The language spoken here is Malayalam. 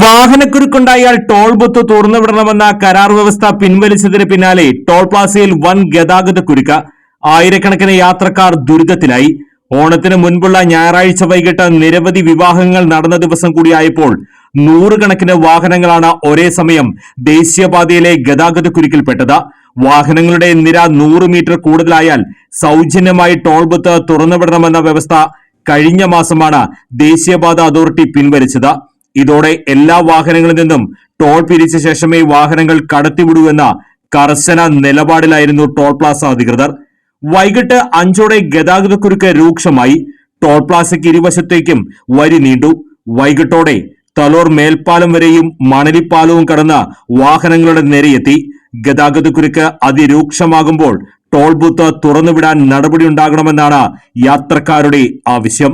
വാഹനക്കുരുക്കുണ്ടായാൽ ടോൾ ബൂത്ത് തുറന്നുവിടണമെന്ന കരാർ വ്യവസ്ഥ പിൻവലിച്ചതിന് പിന്നാലെ ടോൾ പ്ലാസയിൽ വൻ ഗതാഗത കുരുക്ക്. ആയിരക്കണക്കിന് യാത്രക്കാർ ദുരിതത്തിലായി. ഓണത്തിന് മുൻപുള്ള ഞായറാഴ്ച വൈകിട്ട് നിരവധി വിവാഹങ്ങൾ നടന്ന ദിവസം കൂടിയായപ്പോൾ നൂറുകണക്കിന് വാഹനങ്ങളാണ് ഒരേ സമയം ദേശീയപാതയിലെ ഗതാഗത കുരുക്കിൽപ്പെട്ടത്. വാഹനങ്ങളുടെ നിര നൂറ് മീറ്റർ കൂടുതലായാൽ സൗജന്യമായി ടോൾ ബൂത്ത് തുറന്നുവിടണമെന്ന വ്യവസ്ഥ കഴിഞ്ഞ മാസമാണ് ദേശീയപാത അതോറിറ്റി പിൻവലിച്ചത്. ഇതോടെ എല്ലാ വാഹനങ്ങളിൽ നിന്നും ടോൾ പിരിച്ച ശേഷമേ വാഹനങ്ങൾ കടത്തിവിടൂ എന്ന കർശന നിലപാടിലായിരുന്നു ടോൾ പ്ലാസ അധികൃതർ. വൈകിട്ട് അഞ്ചോടെ ഗതാഗതക്കുരുക്ക് രൂക്ഷമായി. ടോൾ പ്ലാസയ്ക്ക് ഇരുവശത്തേക്കും വരി നീണ്ടു. വൈകിട്ടോടെ തലോർ മേൽപ്പാലം വരെയും മണലിപ്പാലവും കടന്ന വാഹനങ്ങളുടെ നിരയെത്തി. ഗതാഗതക്കുരുക്ക് അതിരൂക്ഷമാകുമ്പോൾ ടോൾ ബൂത്ത് തുറന്നുവിടാൻ നടപടിയുണ്ടാകണമെന്നാണ് യാത്രക്കാരുടെ ആവശ്യം.